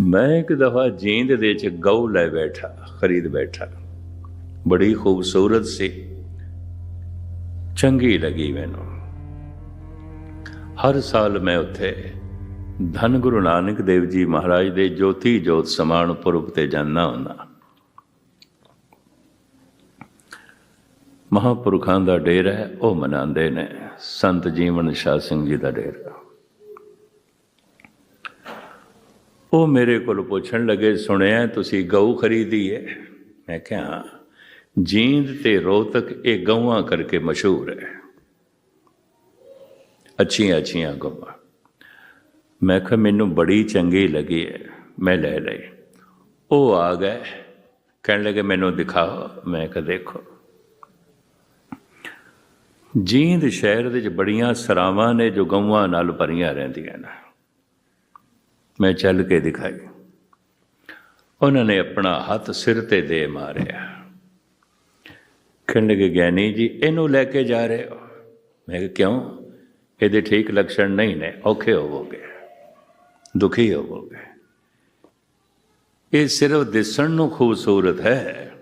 ਮੈਂ ਇੱਕ ਦਫਾ ਜੀਂਦ ਦੇ ਵਿੱਚ ਗਊ ਲੈ ਬੈਠਾ, ਖਰੀਦ ਬੈਠਾ। ਬੜੀ ਖੂਬਸੂਰਤ ਸੀ। ਚੰਗੀ ਲੱਗੀ ਮੈਨੂੰ। ਹਰ ਸਾਲ ਮੈਂ ਉੱਥੇ ਧੰਨ ਗੁਰੂ ਨਾਨਕ ਦੇਵ ਜੀ ਮਹਾਰਾਜ ਦੇ ਜੋਤੀ ਜੋਤ ਸਮਾਨ ਪੁਰਬ ਤੇ ਜਾਂਦਾ ਹੁੰਦਾ। ਮਹਾਪੁਰਖਾਂ ਦਾ ਡੇਰਾ ਹੈ, ਉਹ ਮਨਾਉਂਦੇ ਨੇ। ਸੰਤ ਜੀਵਨ ਸ਼ਾਹ ਸਿੰਘ ਜੀ ਦਾ ਡੇਰਾ। ਉਹ ਮੇਰੇ ਕੋਲ ਪੁੱਛਣ ਲੱਗੇ, ਸੁਣਿਆ ਤੁਸੀਂ ਗਊ ਖਰੀਦੀ ਹੈ ਮੈਂ ਕਿਹਾ ਜੀਂਦ ਤੇ ਰੋਹਤਕ ਇਹ ਗਊਆਂ ਕਰਕੇ ਮਸ਼ਹੂਰ ਹੈ। ਅੱਛੀਆਂ ਅੱਛੀਆਂ ਗਊਆਂ। ਮੈਂ ਕਿਹਾ, ਮੈਨੂੰ ਬੜੀ ਚੰਗੀ ਲੱਗੀ ਹੈ, ਮੈਂ ਲੈ ਲਈ। ਉਹ ਆ ਗਏ, ਕਹਿਣ ਲੱਗੇ, ਮੈਨੂੰ ਦਿਖਾਓ। ਮੈਂ ਕਿਹਾ, ਦੇਖੋ। ਜੀਂਦ ਸ਼ਹਿਰ ਦੇ ਵਿੱਚ ਬੜੀਆਂ ਸਰਾਵਾਂ ਨੇ ਜੋ ਗਊਆਂ ਨਾਲ ਭਰੀਆਂ ਰਹਿੰਦੀਆਂ ਨੇ। ਮੈਂ ਚੱਲ ਕੇ ਦਿਖਾਈ। ਉਹਨਾਂ ਨੇ ਆਪਣਾ ਹੱਥ ਸਿਰ ਤੇ ਦੇ ਮਾਰਿਆ। ਕਹਿਣ ਲੱਗੇ ਗਿਆਨੀ ਜੀ, ਇਹਨੂੰ ਲੈ ਕੇ ਜਾ ਰਹੇ ਹੋ? ਮੈਂ ਕਿਹਾ, ਕਿਉਂ? ਇਹਦੇ ਠੀਕ ਲੱਛਣ ਨਹੀਂ ਨੇ, ਔਖੇ ਹੋਵੋਗੇ, ਦੁਖੀ ਹੋਵੋਗੇ। ਇਹ ਸਿਰਫ ਦਿਸਣ ਨੂੰ ਖੂਬਸੂਰਤ ਹੈ।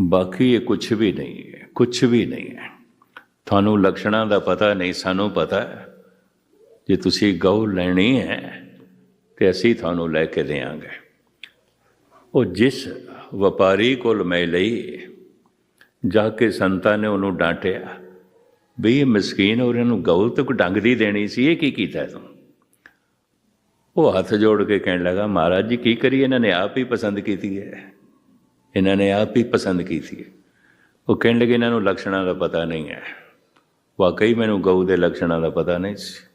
ਬਾਕੀ ਇਹ ਕੁਝ ਵੀ ਨਹੀਂ ਹੈ ਕੁਝ ਵੀ ਨਹੀਂ ਹੈ। ਤੁਹਾਨੂੰ ਲੱਛਣਾਂ ਦਾ ਪਤਾ ਨਹੀਂ, ਸਾਨੂੰ ਪਤਾ ਹੈ। ਜੇ ਤੁਸੀਂ ਗਊ ਲੈਣੀ ਹੈ, ਤੇ ਅਸੀਂ ਤੁਹਾਨੂੰ ਲੈ ਕੇ ਦੇਵਾਂਗੇ। ਉਹ ਜਿਸ ਵਪਾਰੀ ਕੋਲ ਮੈਂ ਲਈ, ਜਾ ਕੇ ਸੰਤਾਂ ਨੇ ਉਹਨੂੰ ਡਾਂਟਿਆ, ਵੀ ਇਹ ਮਸਕੀਨ ਔਰ ਇਹਨੂੰ ਗਊ ਤੱਕ ਡੰਗ ਦੀ ਦੇਣੀ ਸੀ, ਇਹ ਕੀ ਕੀਤਾ ਤੂੰ? ਉਹ ਹੱਥ ਜੋੜ ਕੇ ਕਹਿਣ ਲੱਗਾ, ਮਹਾਰਾਜ ਜੀ, ਕੀ ਕਰੀਏ? ਇਹਨਾਂ ਨੇ ਆਪ ਹੀ ਪਸੰਦ ਕੀਤੀ ਹੈ। ਇਹਨਾਂ ਨੇ ਆਪ ਹੀ ਪਸੰਦ ਕੀਤੀ ਹੈ। ਉਹ ਕਹਿਣ ਲੱਗੇ, ਇਹਨਾਂ ਨੂੰ ਲੱਛਣਾਂ ਦਾ ਪਤਾ ਨਹੀਂ ਹੈ। ਵਾਕਈ ਮੈਨੂੰ ਗਊ ਦੇ ਲੱਛਣਾਂ ਦਾ ਪਤਾ ਨਹੀਂ ਸੀ।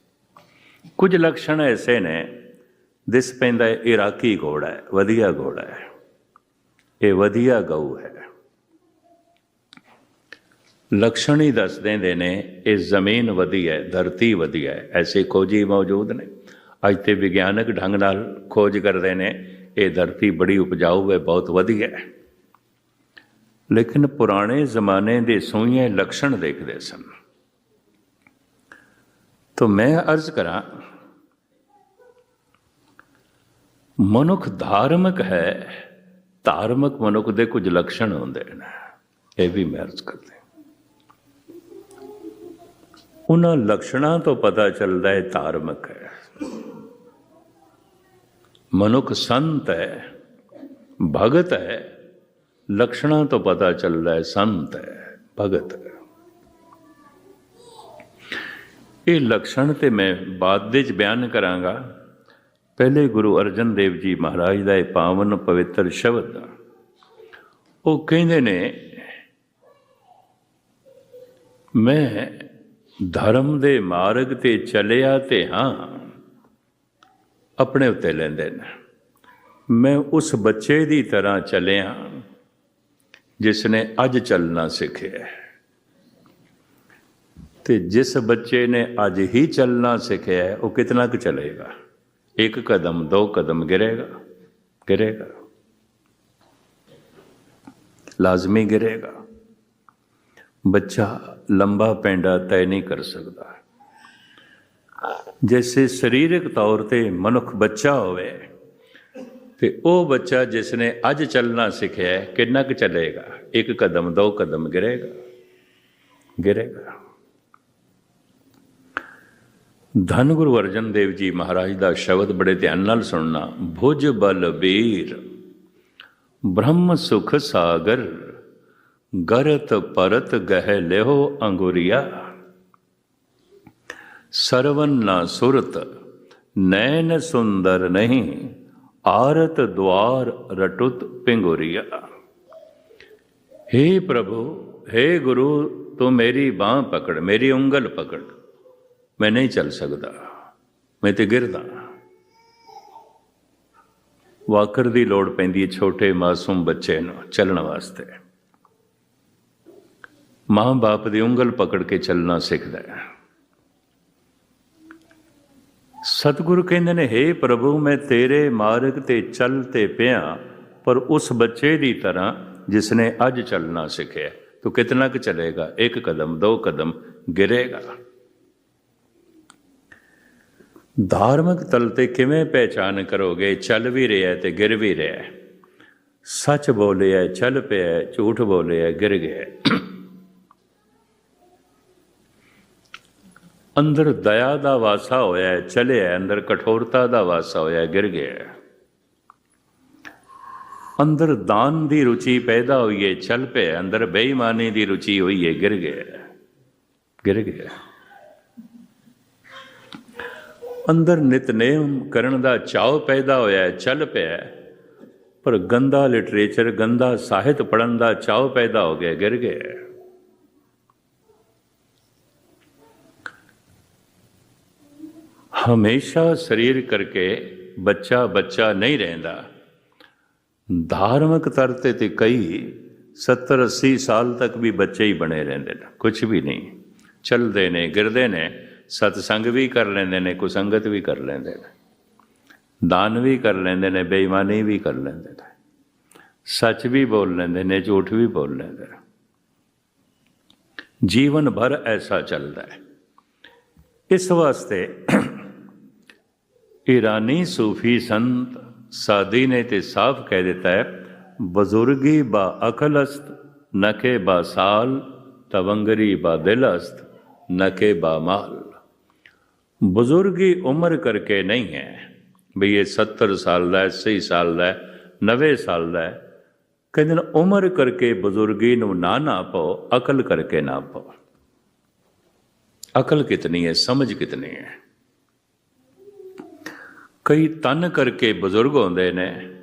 ਕੁਝ ਲੱਛਣ ਐਸੇ ਨੇ, ਦਿਸ ਪੈਂਦਾ ਹੈ ਇਰਾਕੀ ਘੋੜਾ ਹੈ ਵਧੀਆ ਘੋੜਾ ਹੈ ਇਹ ਵਧੀਆ ਗਊ ਹੈ। ਲਕਸ਼ਣ ਹੀ ਦੱਸ ਦਿੰਦੇ ਨੇ, ਇਹ ਜ਼ਮੀਨ ਵਧੀਆ ਹੈ ਧਰਤੀ ਵਧੀਆ ਹੈ ਐਸੇ ਖੋਜੀ ਮੌਜੂਦ ਨੇ। ਅੱਜ ਤੇ ਵਿਗਿਆਨਕ ਢੰਗ ਨਾਲ ਖੋਜ ਕਰਦੇ ਨੇ, ਇਹ ਧਰਤੀ ਬੜੀ ਉਪਜਾਊ ਹੈ ਬਹੁਤ ਵਧੀਆ ਹੈ ਲੇਕਿਨ ਪੁਰਾਣੇ ਜ਼ਮਾਨੇ ਦੇ ਸੋਹਣੇ ਲਕਸ਼ਣ ਦੇਖਦੇ ਸਨ। ਤੋ ਮੈਂ ਅਰਜ਼ ਕਰਾਂ ਮਨੁੱਖ ਧਾਰਮਿਕ ਹੈ ਧਾਰਮਿਕ ਮਨੁੱਖ ਦੇ ਕੁਝ ਲੱਛਣ ਹੁੰਦੇ ਨੇ ਇਹ ਵੀ ਮੈਂ ਅਰਜ਼ ਕਰਦੇ ਉਹਨਾਂ ਲੱਛਣਾਂ ਤੋਂ ਪਤਾ ਚੱਲਦਾ ਹੈ ਧਾਰਮਿਕ ਹੈ ਮਨੁੱਖ ਸੰਤ ਹੈ ਭਗਤ ਹੈ ਲੱਛਣਾਂ ਤੋਂ ਪਤਾ ਚੱਲਦਾ ਹੈ ਸੰਤ ਹੈ ਭਗਤ ਹੈ ਇਹ ਲਕਸ਼ਣ ਤੇ ਮੈਂ ਬਾਅਦ ਵਿੱਚ ਬਿਆਨ ਕਰਾਂਗਾ। ਪਹਿਲੇ ਗੁਰੂ ਅਰਜਨ ਦੇਵ ਜੀ ਮਹਾਰਾਜ ਦਾ ਇਹ ਪਾਵਨ ਪਵਿੱਤਰ ਸ਼ਬਦ ਆ। ਉਹ ਕਹਿੰਦੇ ਨੇ, ਮੈਂ ਧਰਮ ਦੇ ਮਾਰਗ ਤੇ ਚੱਲਿਆ ਤੇ ਹਾਂ, ਆਪਣੇ ਉੱਤੇ ਲੈਂਦੇ ਨੇ। ਮੈਂ ਉਸ ਬੱਚੇ ਦੀ ਤਰ੍ਹਾਂ ਚੱਲਿਆ ਜਿਸ ਨੇ ਅੱਜ ਚੱਲਣਾ ਸਿੱਖਿਆ ਤੇ ਜਿਸ ਬੱਚੇ ਨੇ ਅੱਜ ਹੀ ਚੱਲਣਾ ਸਿੱਖਿਆ ਉਹ ਕਿਤਨਾ ਕੁ ਚਲੇਗਾ ਇੱਕ ਕਦਮ ਦੋ ਕਦਮ ਗਿਰੇਗਾ ਗਿਰੇਗਾ ਲਾਜ਼ਮੀ ਗਿਰੇਗਾ ਬੱਚਾ ਲੰਬਾ ਪੈਂਡਾ ਤੈਅ ਨਹੀਂ ਕਰ ਸਕਦਾ ਜੈਸੇ ਸਰੀਰਕ ਤੌਰ ਤੇ ਮਨੁੱਖ ਬੱਚਾ ਹੋਵੇ ਤੇ ਉਹ ਬੱਚਾ ਜਿਸ ਨੇ ਅੱਜ ਚੱਲਣਾ ਸਿੱਖਿਆ ਹੈ ਕਿੰਨਾ ਕੁ ਚੱਲੇਗਾ ਇੱਕ ਕਦਮ ਦੋ ਕਦਮ ਗਿਰੇਗਾ ਗਿਰੇਗਾ ਧੰਨ ਗੁਰੂ ਅਰਜਨ ਦੇਵ ਜੀ ਮਹਾਰਾਜ ਦਾ ਸ਼ਬਦ ਬੜੇ ਧਿਆਨ ਨਾਲ ਸੁਣਨਾ। ਭੁਜ ਬਲ ਬੀਰ ਬ੍ਰਹਮ ਸੁਖ ਸਾਗਰ, ਗਰਤ ਪਰਤ ਗਹਿ ਲਿਓ ਅੰਗੁਰੀਆ। ਸਰਵਨ ਨਾ ਸੁਰਤ, ਨੈਣ ਸੁੰਦਰ ਨਹੀਂ, ਆਰਤ ਦੁਆਰ ਰਟੁਤ ਪਿੰਗੁਰੀਆ। हे ਪ੍ਰਭੂ हे ਗੁਰੂ, ਤੂੰ ਮੇਰੀ ਬਾਹ ਪਕੜ, ਮੇਰੀ ਉਂਗਲ ਪਕੜ। ਮੈਂ ਨਹੀਂ ਚੱਲ ਸਕਦਾ। ਮੈਂ ਤੇ ਗਿਰਦਾ। ਵਾਕਰ ਦੀ ਲੋੜ ਪੈਂਦੀ ਹੈ ਛੋਟੇ ਮਾਸੂਮ ਬੱਚੇ ਨੂੰ ਚੱਲਣ ਵਾਸਤੇ। ਮਾਂ-ਬਾਪ ਦੀ ਉਂਗਲ ਪਕੜ ਕੇ ਚੱਲਣਾ ਸਿੱਖਦਾ ਹੈ। ਸਤਿਗੁਰੂ ਕਹਿੰਦੇ ਨੇ हे ਪ੍ਰਭੂ, ਮੈਂ ਤੇਰੇ ਮਾਰਗ ਤੇ ਚੱਲ ਤੇ ਪਿਆ, ਪਰ ਉਸ ਬੱਚੇ ਦੀ ਤਰ੍ਹਾਂ ਜਿਸ ਨੇ ਅੱਜ ਚੱਲਣਾ ਸਿੱਖਿਆ, ਤੂੰ ਕਿਤਨਾ ਕੁ ਚਲੇਗਾ? ਇੱਕ ਕਦਮ, ਦੋ ਕਦਮ ਗਿਰੇਗਾ। ਧਾਰਮਿਕ ਤਲ ਤੇ ਕਿਵੇਂ ਪਹਿਚਾਨ ਕਰੋਗੇ? ਚੱਲ ਵੀ ਰਿਹਾ ਤੇ ਗਿਰ ਵੀ ਰਿਹਾ ਸੱਚ ਬੋਲਿਆ ਚੱਲ ਪਿਆ ਝੂਠ ਬੋਲਿਆ ਗਿਰ ਗਿਆ ਅੰਦਰ ਦਇਆ ਦਾ ਵਾਸਾ ਹੋਇਆ ਚਲਿਆ ਅੰਦਰ ਕਠੋਰਤਾ ਦਾ ਵਾਸਾ ਹੋਇਆ ਗਿਰ ਗਿਆ ਅੰਦਰ ਦਾਨ ਦੀ ਰੁਚੀ ਪੈਦਾ ਹੋਈ ਹੈ ਚੱਲ ਪਿਆ ਅੰਦਰ ਬੇਈਮਾਨੀ ਦੀ ਰੁਚੀ ਹੋਈ ਹੈ ਗਿਰ ਗਿਆ ਗਿਰ ਗਿਆ ਅੰਦਰ ਨਿਤਨੇਮ ਕਰਨ ਦਾ ਚਾਅ ਪੈਦਾ ਹੋਇਆ ਹੈ, ਚੱਲ ਪਿਆ ਪਰ ਗੰਦਾ ਲਿਟਰੇਚਰ, ਗੰਦਾ ਸਾਹਿਤ ਪੜਨ ਦਾ ਚਾਅ ਪੈਦਾ ਹੋ ਗਿਆ, ਗਿਰ ਗਿਆ ਹਮੇਸ਼ਾ ਸਰੀਰ ਕਰਕੇ ਬੱਚਾ ਬੱਚਾ ਨਹੀਂ ਰਹਿੰਦਾ। ਧਾਰਮਿਕ ਤਰ ਤੇ ਤੇ ਕਈ 70 80 ਸਾਲ ਤੱਕ ਵੀ ਬੱਚੇ ਹੀ ਬਣੇ ਰਹਿੰਦੇ ਨੇ ਕੁਝ ਵੀ ਨਹੀਂ। ਚੱਲਦੇ ਨੇ, ਗਿਰਦੇ ਨੇ ਸਤਸੰਗ ਵੀ ਕਰ ਲੈਂਦੇ ਨੇ ਕੁਸੰਗਤ ਵੀ ਕਰ ਲੈਂਦੇ ਨੇ। ਦਾਨ ਵੀ ਕਰ ਲੈਂਦੇ ਨੇ, ਬੇਈਮਾਨੀ ਵੀ ਕਰ ਲੈਂਦੇ ਨੇ। ਸੱਚ ਵੀ ਬੋਲ ਲੈਂਦੇ ਨੇ, ਝੂਠ ਵੀ ਬੋਲ ਲੈਂਦੇ ਨੇ। ਜੀਵਨ ਭਰ ਐਸਾ ਚੱਲਦਾ ਹੈ। ਇਸ ਵਾਸਤੇ ਈਰਾਨੀ ਸੂਫੀ ਸੰਤ ਸਾਦੀ ਨੇ ਤੇ ਸਾਫ਼ ਕਹਿ ਦਿੱਤਾ ਹੈ, ਬਜ਼ੁਰਗੀ ਬਾ ਅਕਲਸਤ ਨਕੇ ਬਾ ਸਾਲ, ਤਵੰਗਰੀ ਬਾ ਦਿਲਸਤ ਨਕੇ ਬਾ ਮਾਲ। ਬਜ਼ੁਰਗੀ ਉਮਰ ਕਰਕੇ ਨਹੀਂ ਹੈ। ਵੀ ਇਹ 70 ਸਾਲ ਦਾ ਹੈ 80 ਸਾਲ ਦਾ ਹੈ 90 ਸਾਲ ਦਾ ਹੈ। ਕਹਿੰਦੇ ਨੇ ਉਮਰ ਕਰਕੇ ਬਜ਼ੁਰਗੀ ਨੂੰ ਨਾ ਨਾ ਪਾਓ, ਅਕਲ ਕਰਕੇ ਨਾ ਪਾਓ। ਅਕਲ ਕਿਤਨੀ ਹੈ, ਸਮਝ ਕਿਤਨੀ ਹੈ। ਕਈ ਤਨ ਕਰਕੇ ਬਜ਼ੁਰਗ ਹੁੰਦੇ ਨੇ,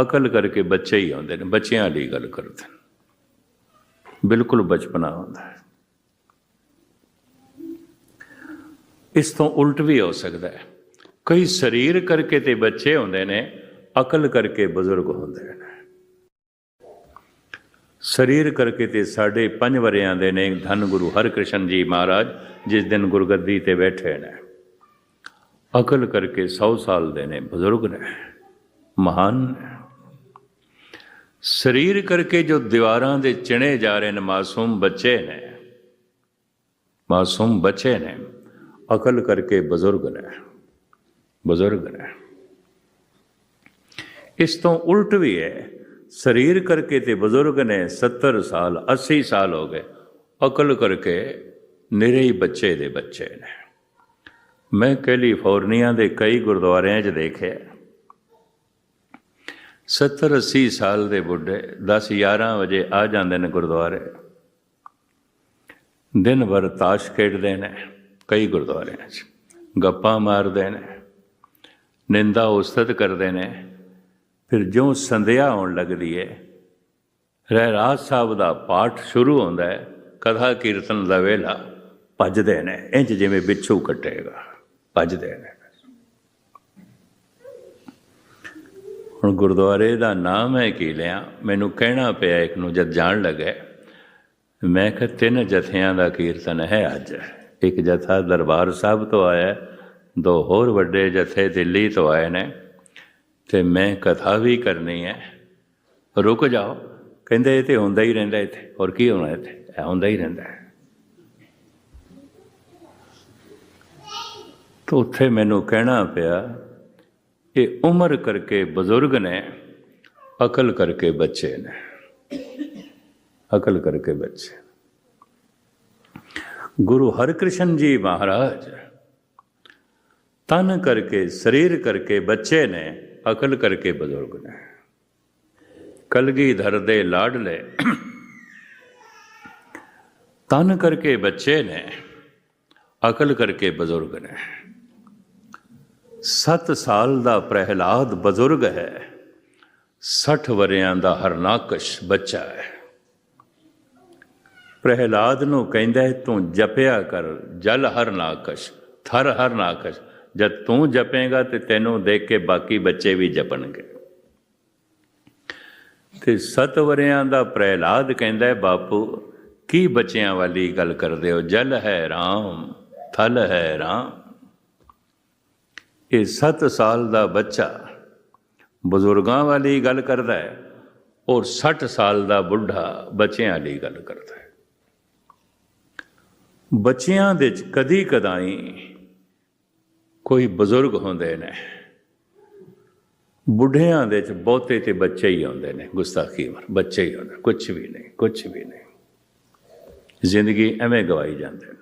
ਅਕਲ ਕਰਕੇ ਬੱਚੇ ਹੀ ਹੁੰਦੇ ਨੇ, ਬੱਚਿਆਂ ਲਈ ਗੱਲ ਕਰਦੇ ਨੇ। ਬਿਲਕੁਲ ਬਚਪਨਾ ਹੁੰਦਾ ਹੈ। ਇਸ ਤੋਂ ਉਲਟ ਵੀ ਹੋ ਸਕਦਾ ਹੈ। ਕਈ ਸਰੀਰ ਕਰਕੇ ਤੇ ਬੱਚੇ ਹੁੰਦੇ ਨੇ, ਅਕਲ ਕਰਕੇ ਬਜ਼ੁਰਗ ਹੁੰਦੇ ਨੇ। ਸਰੀਰ ਕਰਕੇ ਤੇ ਸਾਡੇ ਪੰਜ ਵਰਿਆਂ ਦੇ ਨੇ ਧੰਨ ਗੁਰੂ ਹਰਕ੍ਰਿਸ਼ਨ ਜੀ ਮਹਾਰਾਜ, ਜਿਸ ਦਿਨ ਗੁਰਗੱਦੀ ਤੇ ਬੈਠੇ ਨੇ। ਅਕਲ ਕਰਕੇ 100 ਸਾਲ ਦੇ ਨੇ, ਬਜ਼ੁਰਗ ਨੇ, ਮਹਾਨ ਨੇ। ਸਰੀਰ ਕਰਕੇ ਜੋ ਦੀਵਾਰਾਂ ਦੇ ਚਿਣੇ ਜਾ ਰਹੇ ਨੇ, ਮਾਸੂਮ ਬੱਚੇ ਨੇ। ਮਾਸੂਮ ਬੱਚੇ ਨੇ। ਅਕਲ ਕਰਕੇ ਬਜ਼ੁਰਗ ਨੇ ਬਜ਼ੁਰਗ ਨੇ। ਇਸ ਤੋਂ ਉਲਟ ਵੀ ਹੈ, ਸਰੀਰ ਕਰਕੇ ਤੇ ਬਜ਼ੁਰਗ ਨੇ 70 ਸਾਲ 80 ਸਾਲ ਹੋ ਗਏ, ਅਕਲ ਕਰਕੇ ਨਿਰੇ ਹੀ ਬੱਚੇ ਦੇ ਬੱਚੇ ਨੇ। ਮੈਂ ਕੈਲੀਫੋਰਨੀਆ ਦੇ ਕਈ ਗੁਰਦੁਆਰਿਆਂ 'ਚ ਦੇਖਿਆ। 70 80 ਸਾਲ ਦੇ ਬੁੱਢੇ 10 11 ਵਜੇ ਆ ਜਾਂਦੇ ਨੇ ਗੁਰਦੁਆਰੇ। ਦਿਨ ਭਰ ਤਾਸ਼ ਖੇਡਦੇ ਨੇ। ਕਈ ਗੁਰਦੁਆਰਿਆਂ 'ਚ ਗੱਪਾਂ ਮਾਰਦੇ ਨੇ, ਨਿੰਦਾ ਉਸਤਤ ਕਰਦੇ ਨੇ। ਫਿਰ ਜਿਉਂ ਸੰਧਿਆ ਆਉਣ ਲੱਗਦੀ ਹੈ ਰਹਿਰਾਜ ਸਾਹਿਬ ਦਾ ਪਾਠ ਸ਼ੁਰੂ ਹੁੰਦਾ ਹੈ ਕਥਾ ਕੀਰਤਨ ਦਾ ਵੇਲਾ ਭੱਜਦੇ ਨੇ ਇੰਜ ਜਿਵੇਂ ਬਿੱਛੂ ਕੱਟੇਗਾ, ਭੱਜਦੇ ਨੇ। ਹੁਣ ਗੁਰਦੁਆਰੇ ਦਾ ਨਾਮ ਹੈ ਕੀ ਲਿਆ, ਮੈਨੂੰ ਕਹਿਣਾ ਪਿਆ ਇੱਕ ਨੂੰ ਜਦ ਜਾਣ ਲੱਗੇ, ਮੈਂ ਕਿਹਾ ਤਿੰਨ ਜਥਿਆਂ ਦਾ ਕੀਰਤਨ ਹੈ ਅੱਜ। ਇੱਕ ਜਥਾ ਦਰਬਾਰ ਸਾਹਿਬ ਤੋਂ ਆਇਆ ਦੋ ਹੋਰ ਵੱਡੇ ਜਥੇ ਦਿੱਲੀ ਤੋਂ ਆਏ ਨੇ। ਤੇ ਮੈਂ ਕਥਾ ਵੀ ਕਰਨੀ ਹੈ। ਰੁਕ ਜਾਓ। ਕਹਿੰਦੇ ਇਹ ਤੇ ਹੁੰਦਾ ਹੀ ਰਹਿੰਦਾ ਇੱਥੇ। ਹੋਰ ਕੀ ਹੋਣਾ ਇੱਥੇ? ਇਹ ਹੁੰਦਾ ਹੀ ਰਹਿੰਦਾ ਹੈ। ਤਾਂ ਉੱਥੇ ਮੈਨੂੰ ਕਹਿਣਾ ਪਿਆ, ਇਹ ਉਮਰ ਕਰਕੇ ਬਜ਼ੁਰਗ ਨੇ, ਅਕਲ ਕਰਕੇ ਬੱਚੇ ਨੇ। ਅਕਲ ਕਰਕੇ ਬੱਚੇ। ਗੁਰੂ ਹਰਕ੍ਰਿਸ਼ਨ ਜੀ ਮਹਾਰਾਜ, ਤਨ ਕਰਕੇ, ਸਰੀਰ ਕਰਕੇ ਬੱਚੇ ਨੇ, ਅਕਲ ਕਰਕੇ ਬਜ਼ੁਰਗ ਨੇ। ਕਲਗੀ ਕਲਗੀਧਰ ਦੇ ਲਾਡਲੇ ਤਨ ਕਰਕੇ ਬੱਚੇ ਨੇ, ਅਕਲ ਕਰਕੇ ਬਜ਼ੁਰਗ ਨੇ। 7 ਸਾਲ ਦਾ ਪ੍ਰਹਿਲਾਦ ਬਜ਼ੁਰਗ ਹੈ 60 ਵਰਿਆਂ ਦਾ ਹਰਨਾਕਸ਼ ਬੱਚਾ ਹੈ। ਪ੍ਰਹਿਲਾਦ ਨੂੰ ਕਹਿੰਦਾ ਹੈ, ਤੂੰ ਜਪਿਆ ਕਰ, ਜਲ ਹਰ ਨਾਕਸ਼ ਥਰ ਹਰ ਨਾਕਸ਼ ਜਦ ਤੂੰ ਜਪੇਗਾ ਤੇ ਤੈਨੂੰ ਦੇਖ ਕੇ ਬਾਕੀ ਬੱਚੇ ਵੀ ਜਪਣਗੇ। ਤੇ ਸਤ ਵਰਿਆਂ ਦਾ ਪ੍ਰਹਿਲਾਦ ਕਹਿੰਦਾ ਹੈ, ਬਾਪੂ, ਕੀ ਬੱਚਿਆਂ ਵਾਲੀ ਗੱਲ ਕਰਦੇ ਹੋ? ਜਲ ਹੈ ਰਾਮ, ਥਲ ਹੈ ਰਾਮ। ਇਹ 7 ਸਾਲ ਦਾ ਬੱਚਾ ਬਜ਼ੁਰਗਾਂ ਵਾਲੀ ਗੱਲ ਕਰਦਾ ਹੈ ਔਰ 60 ਸਾਲ ਦਾ ਬੁੱਢਾ ਬੱਚਿਆਂ ਵਾਲੀ ਗੱਲ ਕਰਦਾ ਹੈ। ਬੱਚਿਆਂ ਦੇ ਚ ਕਦੀ ਕਦਾਈ ਕੋਈ ਬਜ਼ੁਰਗ ਹੁੰਦੇ ਨੇ, ਬੁੱਢਿਆਂ ਦੇ ਚ ਬਹੁਤੇ ਤੇ ਬੱਚੇ ਹੀ ਆਉਂਦੇ ਨੇ, ਗੁਸਤਾਖੀ ਮਰ ਬੱਚੇ ਹੀ ਹੁੰਦੇ ਕੁਝ ਵੀ ਨਹੀਂ ਕੁਝ ਵੀ ਨਹੀਂ। ਜ਼ਿੰਦਗੀ ਐਵੇਂ ਗਵਾਈ ਜਾਂਦੇ ਨੇ।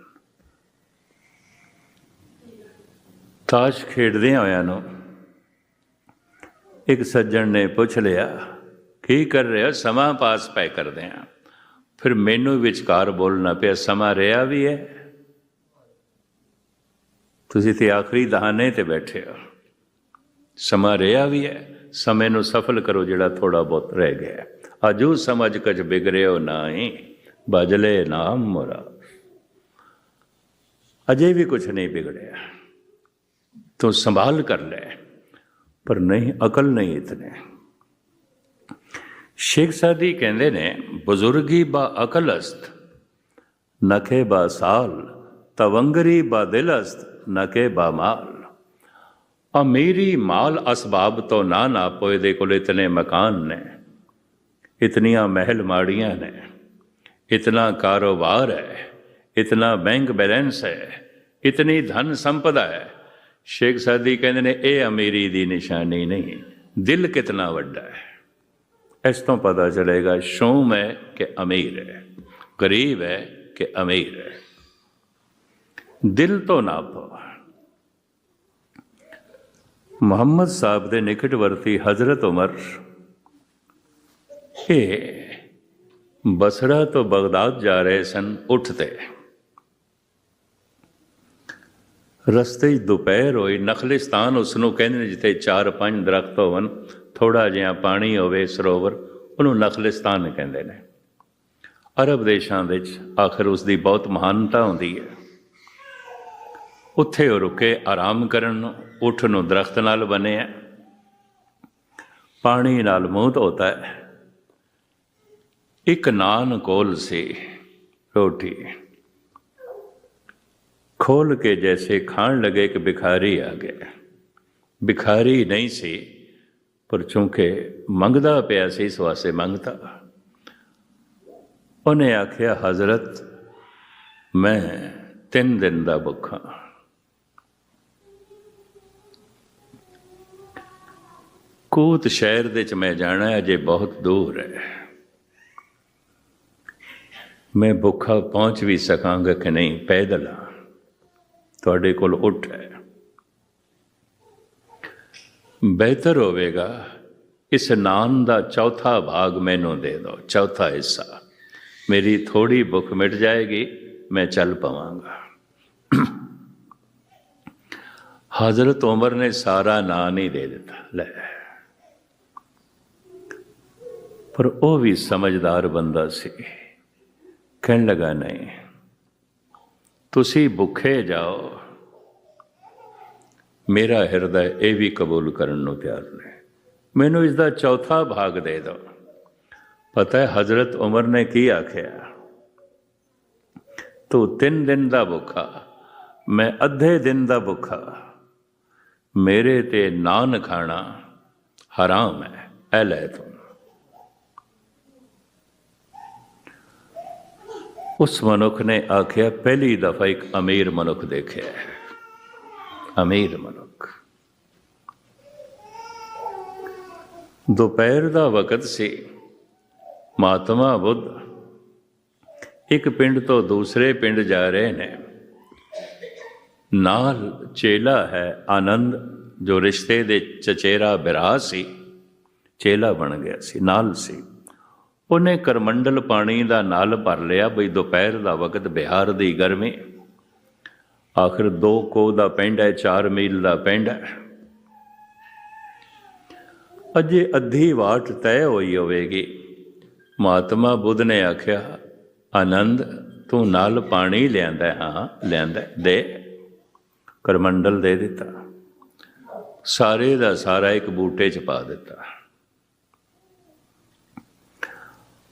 ਤਾਸ਼ ਖੇਡਦੇ ਹੋਇਆਂ ਨੂੰ ਇੱਕ ਸੱਜਣ ਨੇ ਪੁੱਛ ਲਿਆ, ਕੀ ਕਰ ਰਿਹਾ ਸਮਾਂ ਪਾਸ ਪੈ ਕਰਦੇ ਆ ਫਿਰ ਮੈਨੂੰ ਵਿਚਕਾਰ ਬੋਲਣਾ ਪਿਆ, ਸਮਾਂ ਰਿਹਾ ਵੀ ਹੈ। ਤੁਸੀਂ ਤੇ ਆਖਰੀ ਦਹਾਨੇ ਤੇ ਬੈਠੇ ਹੋ। ਸਮਾਂ ਰਿਹਾ ਵੀ ਹੈ। ਸਮੇਂ ਨੂੰ ਸਫਲ ਕਰੋ ਜਿਹੜਾ ਥੋੜਾ ਬਹੁਤ ਰਹਿ ਗਿਆ ਹੈ। ਅਜੂ ਸਮਝ ਕਜ ਬਿਗੜਿਓ ਨਾਹੀ, ਬਜਲੇ ਨਾਮ ਮੁਰਾ। ਅਜੇ ਵੀ ਕੁਝ ਨਹੀਂ ਵਿਗੜਿਆ ਤੂੰ ਸੰਭਾਲ ਕਰ ਲੈ, ਪਰ ਨਹੀਂ, ਅਕਲ ਨਹੀਂ ਇਤਨੇ। ਸ਼ੇਖ ਸਾਦੀ ਕਹਿੰਦੇ ਨੇ, ਬਜ਼ੁਰਗੀ ਬਾ ਅਕਲ ਅਸਤ ਨਖੇ ਬਾ ਸਾਲ, ਤਵੰਗਰੀ ਬਾ ਦਿਲ ਅਸਤ ਨਕੇ ਬਾ ਮਾਲ। ਅਮੀਰੀ ਮਾਲ ਅਸਬਾਬ ਤੋਂ ਨਾ ਨਾ ਪੋਏ ਦੇ ਕੋਲ ਇਤਨੇ ਮਕਾਨ ਨੇ, ਇਤਨੀਆਂ ਮਹਿਲ ਮਾੜੀਆਂ ਨੇ, ਇਤਨਾ ਕਾਰੋਬਾਰ ਹੈ, ਇਤਨਾ ਬੈਂਕ ਬੈਲੈਂਸ ਹੈ, ਇਤਨੀ ਧਨ ਸੰਪਦਾ ਹੈ। ਸ਼ੇਖ ਸਾਦੀ ਕਹਿੰਦੇ ਨੇ, ਇਹ ਅਮੀਰੀ ਦੀ ਨਿਸ਼ਾਨੀ ਨਹੀਂ, ਦਿਲ ਕਿਤਨਾ ਵੱਡਾ ਹੈ। ਇਸ ਤੋਂ ਪਤਾ ਚਲੇਗਾ, ਸ਼ੋਮ ਹੈ ਕਿ ਅਮੀਰ ਹੈ, ਗਰੀਬ ਹੈ ਕਿ ਅਮੀਰ ਹੈ। ਦਿਲ ਤੋਂ ਨਾਪੋ ਮੁਹੰਮਦ ਸਾਹਿਬ ਦੇ ਨਿਕਟਵਰਤੀ ਹਜ਼ਰਤ ਉਮਰ, ਇਹ ਬਸਰਾ ਤੋਂ ਬਗਦਾਦ ਜਾ ਰਹੇ ਸਨ ਉੱਠਦੇ। ਰਸਤੇ 'ਚ ਦੁਪਹਿਰ ਹੋਈ, ਨਖਲਿਸਤਾਨ ਉਸ ਨੂੰ ਕਹਿੰਦੇ ਨੇ ਜਿੱਥੇ ਚਾਰ ਪੰਜ ਦਰਖਤ ਹੋਵਨ ਥੋੜਾ ਜਿਹਾ ਪਾਣੀ ਹੋਵੇ ਸਰੋਵਰ, ਉਹਨੂੰ ਨਖਲਿਸਤਾਨ ਕਹਿੰਦੇ ਨੇ। ਅਰਬ ਦੇਸ਼ਾਂ ਵਿੱਚ ਆਖਰ ਉਸ ਦੀ ਬਹੁਤ ਮਹਾਨਤਾ ਹੁੰਦੀ ਹੈ। ਉੱਥੇ ਉਹ ਰੁਕੇ ਆਰਾਮ ਕਰਨ ਨੂੰ, ਉਠ ਨੂੰ ਦਰਖਤ ਨਾਲ ਬਣਿਆ ਪਾਣੀ ਨਾਲ ਮੂੰਹ ਧੋਤਾ ਹੈ। ਇੱਕ ਨਾਨ ਕੋਲ ਸੀ ਰੋਟੀ। ਖੋਲ ਕੇ ਜੈਸੇ ਖਾਣ ਲਗੇ ਕਿ ਭਿਖਾਰੀ ਆ ਗਿਆ। ਬਿਖਾਰੀ ਨਹੀਂ ਸੀ ਪਰ ਚੁੰਕੇ ਮੰਗਦਾ ਪਿਆ ਸੀ ਇਸ ਵਾਸਤੇ ਮੰਗਤਾ। ਉਹਨੇ ਆਖਿਆ ਹਜ਼ਰਤ ਮੈਂ ਤਿੰਨ ਦਿਨ ਦਾ ਭੁੱਖਾ ਕੋਤ ਸ਼ਹਿਰ ਦੇ ਚ ਮੈਂ ਜਾਣਾ ਹੈ, ਅਜੇ ਬਹੁਤ ਦੂਰ ਹੈ। ਮੈਂ ਭੁੱਖਾ ਪਹੁੰਚ ਵੀ ਸਕਾਂਗਾ ਕਿ ਨਹੀਂ? ਪੈਦਲ ਹਾਂ। ਤੁਹਾਡੇ ਕੋਲ ਉੱਠ ਹੈ। ਬਿਹਤਰ ਹੋਵੇਗਾ। ਇਸ ਨਾਨ ਦਾ ਚੌਥਾ ਭਾਗ ਮੈਨੂੰ ਦੇ ਦਿਓ, ਚੌਥਾ ਹਿੱਸਾ। ਮੇਰੀ ਥੋੜੀ ਭੁੱਖ ਮਿਟ ਜਾਏਗੀ, ਮੈਂ ਚੱਲ ਪਵਾਂਗਾ। ਹਜ਼ਰਤ ਉਮਰ ਨੇ ਸਾਰਾ ਨਾਨ ਹੀ ਦੇ ਦਿੱਤਾ। ਲੈ। ਪਰ ਉਹ ਵੀ ਸਮਝਦਾਰ ਬੰਦਾ ਸੀ। ਕਹਿਣ ਲਗਾ, ਨਹੀਂ, ਤੁਸੀਂ ਭੁੱਖੇ ਜਾਓ। ਮੇਰਾ ਹਿਰਦਾ ਇਹ ਵੀ ਕਬੂਲ ਕਰਨ ਨੂੰ ਤਿਆਰ ਨੇ। ਮੈਨੂੰ ਇਸ ਦਾ ਚੌਥਾ ਭਾਗ ਦੇ ਦਿਓ। ਪਤਾ ਹੈ, ਹਜ਼ਰਤ ਉਮਰ ਨੇ ਕੀ ਆਖਿਆ? ਤੂੰ ਤਿੰਨ ਦਿਨ ਦਾ ਭੁੱਖਾ, ਮੈਂ ਅੱਧੇ ਦਿਨ ਦਾ ਭੁੱਖਾ। ਮੇਰੇ ਤੇ ਨਾਨ ਖਾਣਾ ਹਰਾਮ ਹੈ, ਐ ਲੈ ਤੂੰ। ਉਸ ਮਨੁੱਖ ਨੇ ਆਖਿਆ, ਪਹਿਲੀ ਦਫਾ ਇੱਕ ਅਮੀਰ ਮਨੁੱਖ ਦੇਖਿਆ ਹੈ। ਅਮੀਰ ਮਨੁੱਖ। ਦੁਪਹਿਰ ਦਾ ਵਕਤ ਸੀ। ਮਹਾਤਮਾ ਬੁੱਧ ਇੱਕ ਪਿੰਡ ਤੋਂ ਦੂਸਰੇ ਪਿੰਡ ਜਾ ਰਹੇ ਨੇ। ਨਾਲ ਚੇਲਾ ਹੈ ਆਨੰਦ, ਜੋ ਰਿਸ਼ਤੇ ਦੇ ਚਚੇਰਾ ਬਿਰਾ ਸੀ। ਚੇਲਾ ਬਣ ਗਿਆ ਸੀ, ਨਾਲ ਸੀ। ਉਹਨੇ ਕਰਮੰਡਲ ਪਾਣੀ ਦਾ ਨਲ ਭਰ ਲਿਆ ਬਈ ਦੁਪਹਿਰ ਦਾ ਵਕਤ ਬਿਹਾਰ ਦੀ ਗਰਮੀ। ਆਖਰ ਦੋ ਕੋ ਦਾ ਪਿੰਡ ਹੈ 4 ਮੀਲ ਦਾ ਪਿੰਡ ਹੈ। ਅਜੇ ਅੱਧੀ ਵਾਟ ਤੈਅ ਹੋਈ ਹੋਵੇਗੀ। ਮਹਾਤਮਾ ਬੁੱਧ ਨੇ ਆਖਿਆ, ਆਨੰਦ, ਤੂੰ ਨਾਲ ਪਾਣੀ ਲਿਆਂਦਾ ਹਾਂ, ਲਿਆਂਦਾ, ਦੇ। ਕਰਮੰਡਲ ਦੇ ਦਿੱਤਾ। ਸਾਰੇ ਦਾ ਸਾਰਾ ਇੱਕ ਬੂਟੇ 'ਚ ਪਾ ਦਿੱਤਾ।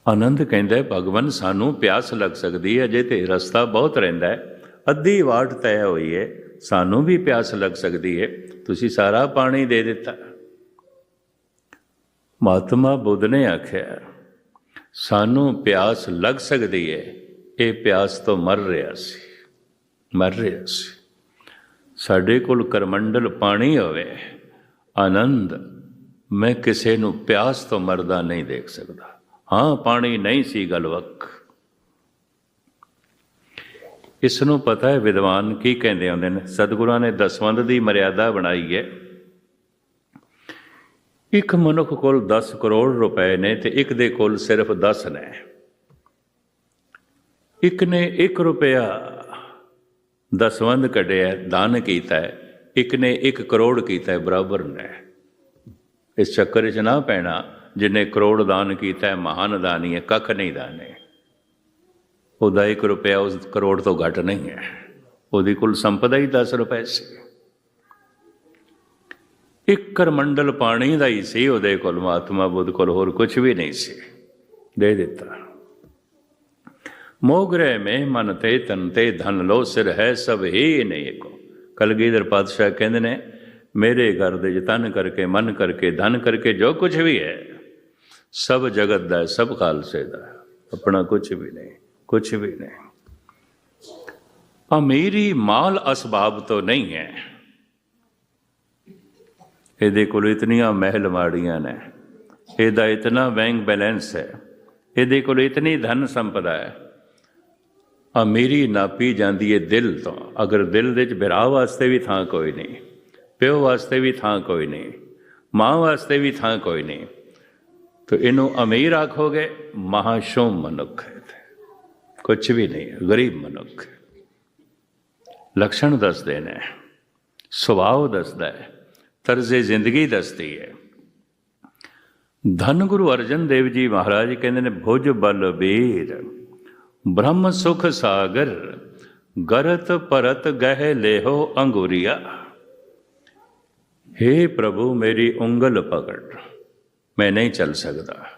ਆਨੰਦ ਕਹਿੰਦਾ, ਭਗਵਾਨ, ਸਾਨੂੰ ਪਿਆਸ ਲੱਗ ਸਕਦੀ ਹੈ ਜੇ ਤੇ ਰਸਤਾ ਬਹੁਤ ਰਹਿੰਦਾ ਹੈ। ਅੱਧੀ ਵਾਟ ਤੈਅ ਹੋਈ ਹੈ ਸਾਨੂੰ ਵੀ ਪਿਆਸ ਲੱਗ ਸਕਦੀ ਹੈ ਤੁਸੀਂ ਸਾਰਾ ਪਾਣੀ ਦੇ ਦਿੱਤਾ। ਮਹਾਤਮਾ ਬੁੱਧ ਨੇ ਆਖਿਆ, ਸਾਨੂੰ ਪਿਆਸ ਲੱਗ ਸਕਦੀ ਹੈ ਇਹ ਪਿਆਸ ਤੋਂ ਮਰ ਰਿਹਾ ਸੀ, ਮਰ ਰਿਹਾ ਸੀ। ਸਾਡੇ ਕੋਲ ਕਰਮੰਡਲ ਪਾਣੀ ਹੋਵੇ, ਆਨੰਦ ਮੈਂ ਕਿਸੇ ਨੂੰ ਪਿਆਸ ਤੋਂ ਮਰਦਾ ਨਹੀਂ ਦੇਖ ਸਕਦਾ। ਹਾਂ, ਪਾਣੀ ਨਹੀਂ ਸੀ ਗੱਲ ਇਸ ਨੂੰ ਪਤਾ ਹੈ ਵਿਦਵਾਨ ਕੀ ਕਹਿੰਦੇ ਹੁੰਦੇ ਨੇ? ਸਤਿਗੁਰਾਂ ਨੇ ਦਸਵੰਦ ਦੀ ਮਰਿਆਦਾ ਬਣਾਈ ਹੈ। ਇੱਕ ਮਨੁੱਖ ਕੋਲ 10 ਕਰੋੜ ਰੁਪਏ ਨੇ ਤੇ ਇੱਕ ਦੇ ਕੋਲ ਸਿਰਫ 10 ਨੇ। ਇੱਕ ਨੇ 1 ਰੁਪਿਆ ਦਸਵੰਦ ਕੱਢਿਆ, ਦਾਨ ਕੀਤਾ ਹੈ। ਇੱਕ ਨੇ 1 ਕਰੋੜ ਕੀਤਾ ਹੈ, ਬਰਾਬਰ ਨੇ। ਇਸ ਚੱਕਰ 'ਚ ਨਾ ਪੈਣਾ, ਜਿਨੇ ਕਰੋੜ ਦਾਨ ਕੀਤਾ ਹੈ, ਮਹਾਨ ਦਾਨੀ ਹੈ, ਕੱਖ ਨਹੀਂ ਦਾਨੇ। ਉਹਦਾ 1 ਰੁਪਿਆ ਉਸ ਕਰੋੜ ਤੋਂ ਘੱਟ ਨਹੀਂ ਹੈ। ਉਹਦੀ ਕੁੱਲ ਸੰਪਦਾ ਹੀ 10 ਰੁਪਏ ਸੀ। ਇੱਕ ਕਰਮੰਡਲ ਪਾਣੀ ਦਾ ਹੀ ਸੀ, ਉਹਦੇ ਕੋਲ ਮਹਾਤਮਾ ਬੁੱਧ ਕੋਲ ਹੋਰ ਕੁਝ ਵੀ ਨਹੀਂ ਸੀ। ਦੇ ਦਿੱਤਾ। ਮੋਗਰੇ ਮੇ ਮਨ ਤੇ ਤਨ ਤੇ ਧਨ ਲੋ ਸਿਰ ਹੈ ਸਭ ਹੀ ਨਹੀਂ ਕੋ ਕਲਗੀਧਰ ਪਾਤਸ਼ਾਹ ਕਹਿੰਦੇ ਨੇ, ਮੇਰੇ ਘਰ ਦੇ ਚ ਕਰਕੇ, ਮਨ ਕਰਕੇ, ਧਨ ਕਰਕੇ ਜੋ ਕੁਝ ਵੀ ਹੈ, ਸਭ ਜਗਤ ਦਾ, ਸਭ ਖਾਲਸੇ ਦਾ, ਆਪਣਾ ਕੁਝ ਵੀ ਨਹੀਂ। ਕੁਝ ਵੀ ਨਹੀਂ। ਅਮੀਰੀ ਮਾਲ ਅਸਬਾਬ ਤੋਂ ਨਹੀਂ ਹੈ, ਇਹਦੇ ਕੋਲ ਇਤਨੀਆਂ ਮਹਿਲ ਮਾੜੀਆਂ ਨੇ, ਇਹਦਾ ਇਤਨਾ ਬੈਂਕ ਬੈਲੈਂਸ ਹੈ, ਇਹਦੇ ਕੋਲ ਇਤਨੀ ਧਨ ਸੰਪਦਾ ਹੈ। ਅਮੀਰੀ ਨਾਪੀ ਜਾਂਦੀ ਹੈ ਦਿਲ ਤੋਂ, ਅਗਰ ਦਿਲ ਦੇ ਵਿੱਚ ਵਿਰਾਹ ਵਾਸਤੇ ਵੀ ਥਾਂ ਕੋਈ ਨਹੀਂ, ਪਿਓ ਵਾਸਤੇ ਵੀ ਥਾਂ ਕੋਈ ਨਹੀਂ, ਮਾਂ ਵਾਸਤੇ ਵੀ ਥਾਂ ਕੋਈ ਨਹੀਂ, ਤਾਂ ਇਹਨੂੰ ਅਮੀਰ ਆਖੋਗੇ ਮਹਾਸ਼ੋਮ ਮਨੁੱਖ ਹੈ। ਕੁਝ ਵੀ ਨਹੀਂ, ਗਰੀਬ ਮਨੁੱਖ। ਹੈ। ਲਕਸ਼ਣ ਦੱਸਦੇ ਨੇ, ਸੁਭਾਅ ਦੱਸਦਾ ਹੈ, ਤਰਜ਼ੇ ਜ਼ਿੰਦਗੀ ਦੱਸਦੀ ਹੈ। ਧੰਨ ਗੁਰੂ ਅਰਜਨ ਦੇਵ ਜੀ ਮਹਾਰਾਜ ਕਹਿੰਦੇ ਨੇ, ਭੁਜ ਬਲ ਬੀਰ ਬ੍ਰਹਮ ਸੁਖ ਸਾਗਰ, ਗਰਤ ਪਰਤ ਗਹਿ ਲੇਹੋ ਅੰਗੂਰੀਆ। हे ਪ੍ਰਭੂ ਮੇਰੀ ਉਂਗਲ ਪਕੜ, ਮੈਂ ਨਹੀਂ ਚੱਲ ਸਕਦਾ।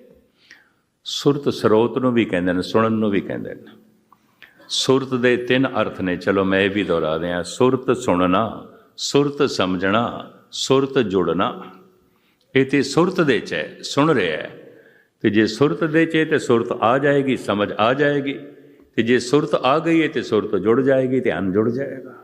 ਸੁਰਤ ਸਰੋਤ ਨੂੰ ਵੀ ਕਹਿੰਦੇ ਨੇ, ਸੁਣਨ ਨੂੰ ਵੀ ਕਹਿੰਦੇ ਨੇ। ਸੁਰਤ ਦੇ ਤਿੰਨ ਅਰਥ ਨੇ, ਚਲੋ ਮੈਂ ਇਹ ਵੀ ਦੁਹਰਾ ਦਿਆਂ। ਸੁਰਤ ਸੁਣਨਾ, ਸੁਰਤ ਸਮਝਣਾ, ਸੁਰਤ ਜੁੜਨਾ। ਇਹ ਤੇ ਸੁਰਤ ਦੇ ਚ ਹੈ, ਸੁਣ ਰਿਹਾ ਹੈ। ਤੇ ਜੇ ਸੁਰਤ ਦੇ ਚ ਹੈ ਤੇ ਸੁਰਤ ਆ ਜਾਏਗੀ, ਸਮਝ ਆ ਜਾਏਗੀ। ਤੇ ਜੇ ਸੁਰਤ ਆ ਗਈ ਹੈ ਤੇ ਸੁਰਤ ਜੁੜ ਜਾਏਗੀ ਧਿਆਨ ਜੁੜ ਜਾਏਗਾ।